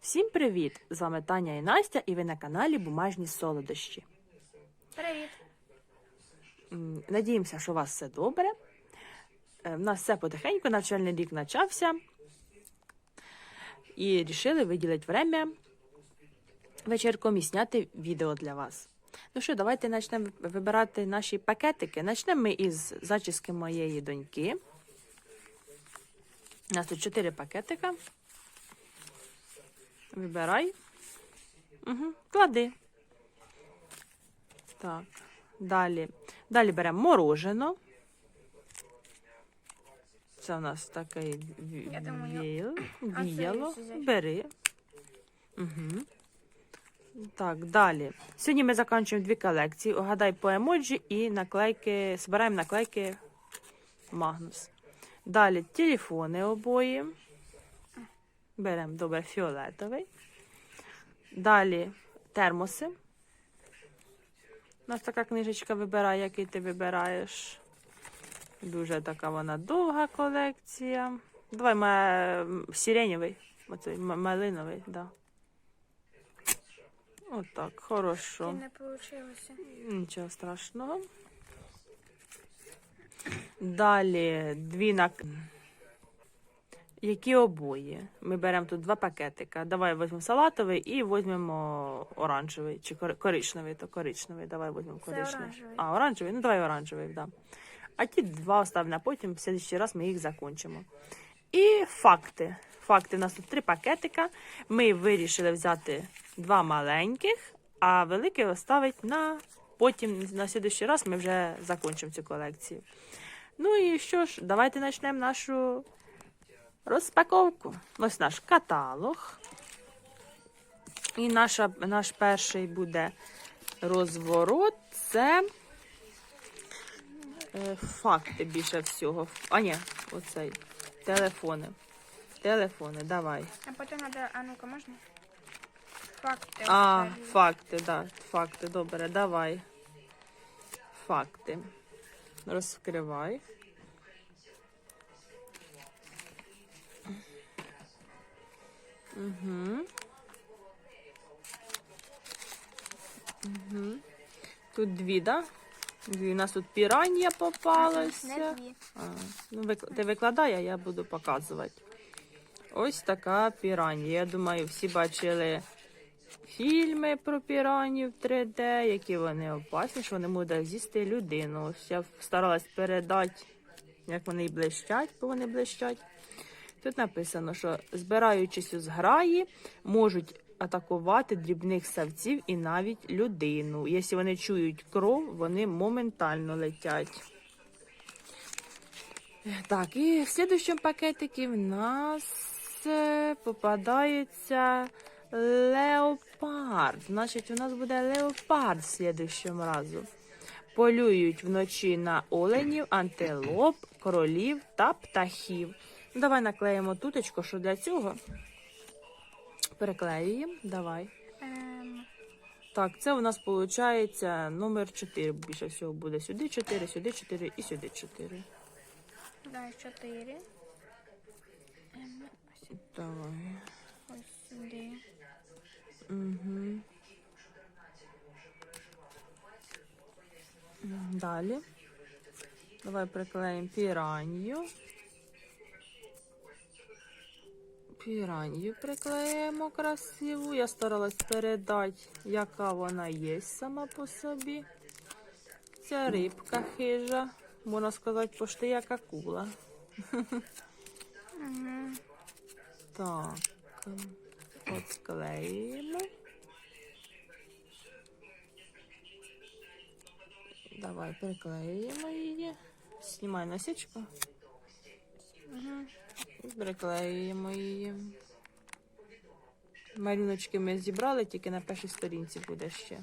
Всім привіт! З вами Таня і Настя, і ви на каналі Бумажні Солодощі. Привіт. Надіємося, що у вас все добре. Е, В нас все потихеньку, навчальний рік почався. І вирішили виділити время вечірком і зняти відео для вас. Ну що, давайте почнемо вибирати наші пакетики. Почнемо ми із зачіски моєї доньки. У нас тут 4 пакетика. Вибирай. Угу. Клади. Так. Далі. Далі беремо морожено. Це у нас такий ві- Я думаю, віял- а це віяло. Бери. Угу. Так, далі. Сьогодні ми закінчуємо дві колекції. Угадай по емоджі і наклейки. Збираємо наклейки Магнус. Далі телефони обоє. Беремо добре фіолетовий. Далі термоси. У нас така книжечка вибирає, який ти вибираєш. Дуже така вона довга колекція. Давай ма... сиренєвий, оцей малиновий, да. Отак, хорошо. Не вийшло. Нічого страшного. Далі дві на які обої. Ми беремо тут два пакетика. Давай візьмемо салатовий і візьмемо оранжевий чи коричневий, то коричневий. Давай візьмемо Це коричневий. оранжевий. А, оранжевий? Ну давай оранжевий, да. А ті два оставимо на потім, в следующий раз ми їх закінчимо. І факти. Факти. У нас тут три пакетика. Ми вирішили взяти два маленьких, а великий оставить на потім, на следующий раз ми вже закінчимо цю колекцію. Ну і що ж, давайте почнемо нашу розпаковку. Ось наш каталог. І наша, наш перший буде розворот. Це е, факти більше всього. А ні, оцей. Телефони. Телефони, давай. А потім треба, а ну-ка, можна? Факти. А, факти, да, факти, добре, давай. Факти. Розкривай. Угу. Угу. Тут дві, да? Дві. У нас тут піранія Не дві. А, ну, вик- ти викладай, а я буду показувати. Ось така піранія. Я думаю, всі бачили фільми про піранів 3D, які вони опасні, що вони можуть з'їсти людину. Ось я старалась передати, як вони блищать, бо вони блищать. Тут написано, що збираючись у зграї, можуть атакувати дрібних савців і навіть людину. Якщо вони чують кров, вони моментально летять. Так, і в слідущому пакетику в нас е, попадається леопард. Значить, у нас буде леопард в слідущому разу. Полюють вночі на оленів, антилоп, королів та птахів. Давай наклеїмо туточку, що для цього. Переклеюємо. Давай. Ем, Так, це у нас виходить номер 4. Більше всього буде сюди 4, сюди 4 і сюди 4. дай чотири. Ем, ось- Давай. ось сюди. Угу. Далі. Давай приклеїмо піранью. Піранью приклеїмо красиву. Я старалась передати, яка вона є сама по собі. Ця рибка хижа. Можна сказати, пошти як акула. Так. От склеїмо. Давай приклеїмо її. Знімай носичку. Угу. І приклеюємо її. Малюночки ми зібрали, тільки на першій сторінці буде ще.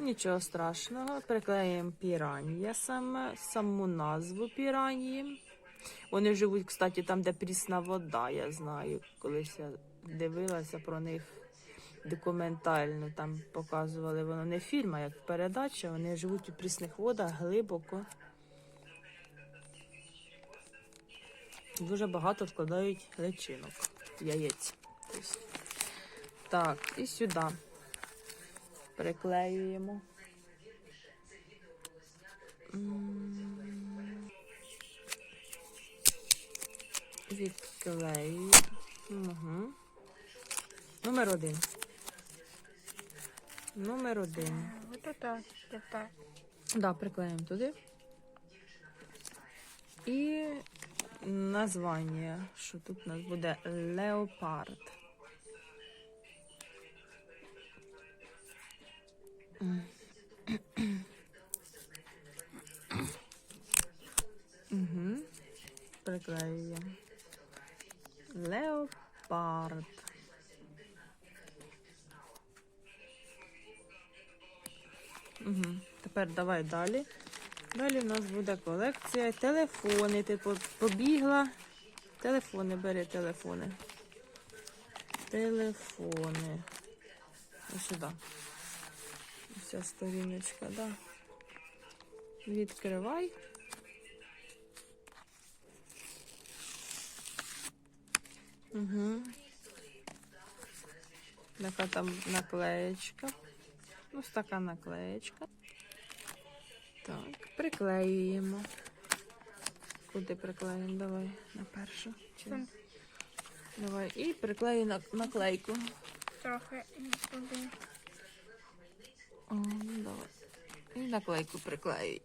Нічого страшного. Приклеїмо піранія саме, саму назву піранії. Вони живуть, кстати, там, де прісна вода, я знаю. Колись я дивилася про них документально. Там показували воно не фільм, а як передача. Вони живуть у прісних водах глибоко. Дуже багато вкладають личинок, яєць. Так, і сюди приклеюємо. М. Відклеюємо. Угу. Номер один. Номер один. Это тепер. Да, приклеїмо туди. І названня, що тут у нас буде леопард. Угу. Приклеюємо. Леопард. Угу. Тепер давай далі. Далі в нас буде колекція. Телефони. Ти побігла. Телефони, бери телефони. Телефони. Ось сюди. Ось ця сторіночка, да. Відкривай. Угу. Така там наклеєчка. Ось така наклеєчка. Так, приклеюємо. Куди приклеїмо? Давай на першу. Чи... Давай. І приклею на наклейку. Трохи туди. О, ну, давай. І наклейку приклеюй.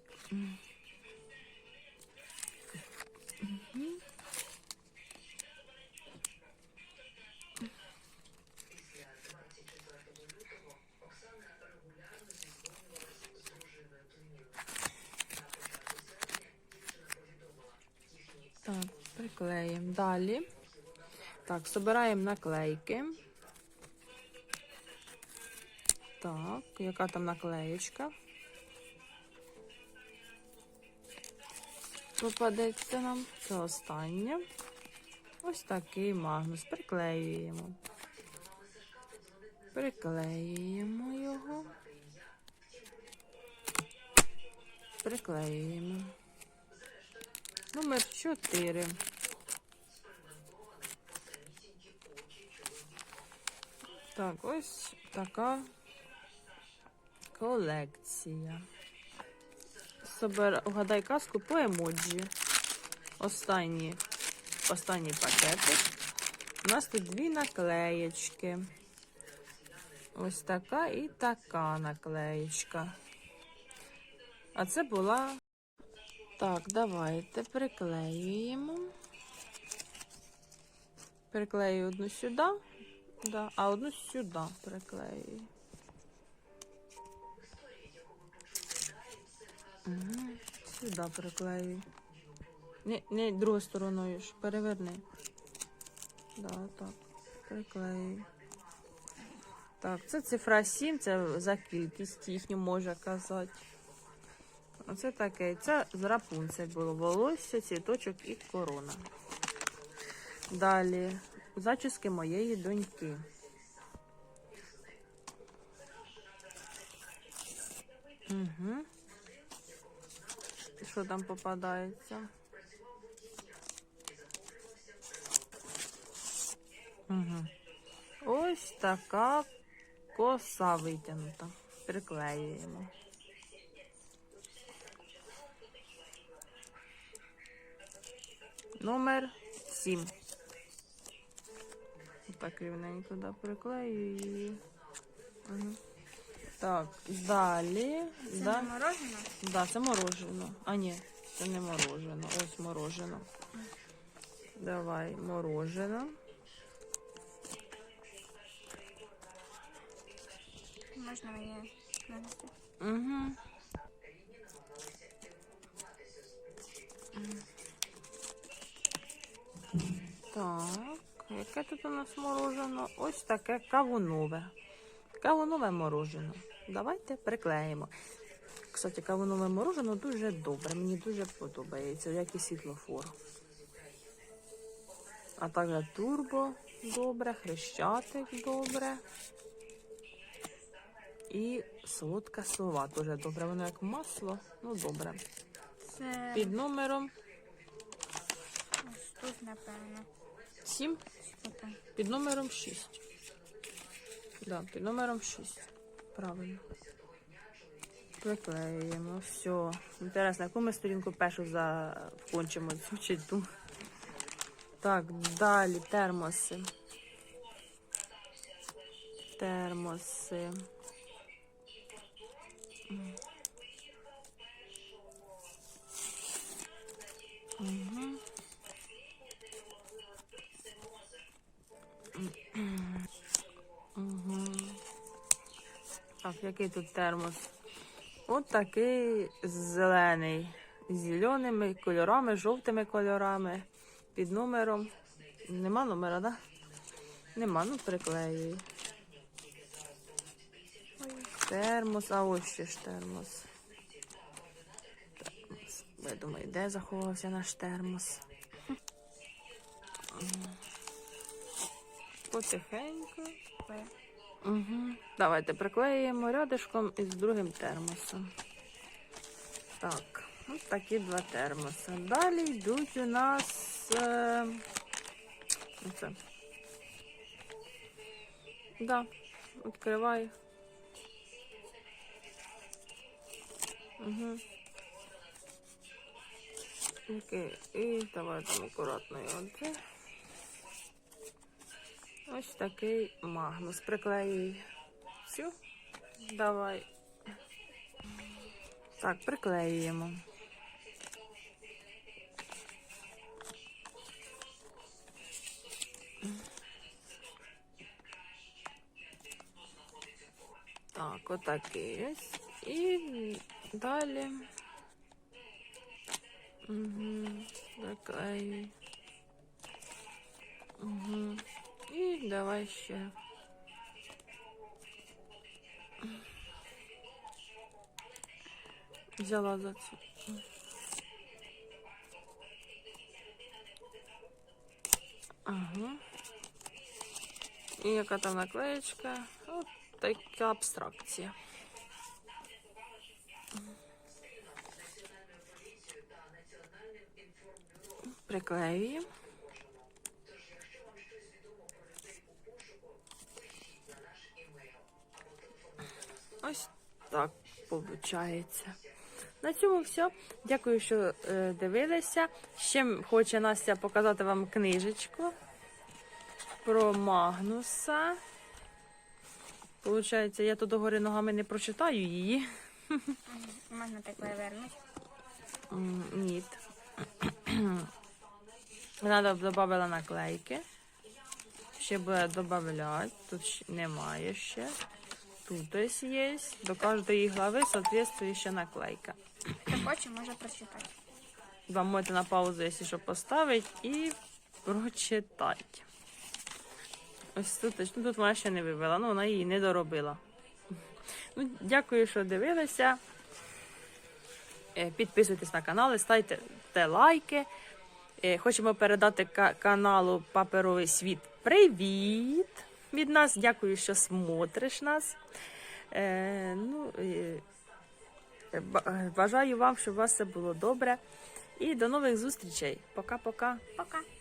Приклеїмо. Далі. Так, збираємо наклейки. Так, яка там наклеєчка? Попадеться нам. Це останнє. Ось такий магнус. Приклеюємо. Приклеюємо його. Приклеюємо. Номер 4. Так, ось така колекція. Собер... Угадай казку по емоджі. Останні, останній пакетик. У нас тут дві наклеєчки. Ось така і така наклеєчка. А це була. Так, давайте приклеюємо. Приклею одну сюди, да, а одну сюди приклею. Угу. Сюди приклею. Не, не другою стороною ж. Переверни. Да, так. Приклею. Так, це цифра 7, це за кількість їхню може казати. Оце таке. Це з Рапунцель було волосся, цвіточок і корона. Далі зачіски моєї доньки. Угу. Що там попадається? Угу. Ось така коса витягнута. Приклеюємо. Номер 7. Так рівненько да, приклею її. Угу. Так, далі. Це да. не морожено? Да, це морожено. А ні, це не морожено. Ось морожено. Давай, морожено. Можна мені нанести? Угу. Так, яке тут у нас морожено? Ось таке кавунове. Кавунове морожено. Давайте приклеїмо. Кстати, кавунове морожено дуже добре. Мені дуже подобається, як і світлофор. А також турбо добре, хрещатик добре. І солодка сова теж добре. Воно як масло, ну добре. Це Під номером ось тут, напевно. 7, Під номером 6. Да, під номером 6. Правильно. Приклеюємо. Все. Інтересно, яку ми сторінку першу закончимо цю. Так, далі термоси. Термоси. Так, який тут термос? От такий зелений. З зеленими кольорами, жовтими кольорами. Під номером. Нема номера? Да? Нема, ну приклеюю. Термос, а ось ще ж термос. Термос. Я думаю, де заховався наш термос? Потихеньку. Угу. Давайте приклеїмо рядишком із другим термосом. Так, ось такі два термоси. Далі йдуть у нас. Е... Оце. Да, відкривай. Угу. Окей. І давай там акуратно його. Ось такий магнус. Приклеюй. Все. Давай. Так, приклеюємо. Так, отакий ось. І далі. Угу. Приклеюй. Угу. І давай ще. Взяла за цю. Ага. І яка там наклеєчка? От така абстракція. Приклеюємо. Ось так виходить. На цьому все. Дякую, що е, дивилися. Ще хоче Настя показати вам книжечку про Магнуса. Получається, я тут догори ногами не прочитаю її. Можна так вивернути. Ні. Вона додавала наклейки. Ще буде додавати. Тут немає ще. Тут ось є. До кожної глави соответствує ще наклейка. Хто хоче, може прочитати. Вам можете на паузу, якщо що, поставити і прочитати. Ось тут, ну, тут вона ще не вивела, ну вона її не доробила. Ну, дякую, що дивилися. Е, Підписуйтесь на канал, ставте те лайки. Е, Хочемо передати каналу Паперовий світ привіт від нас. Дякую, що смотриш нас. Е, ну, е, е, бажаю вам, щоб у вас все було добре. І до нових зустрічей. Пока-пока. Пока.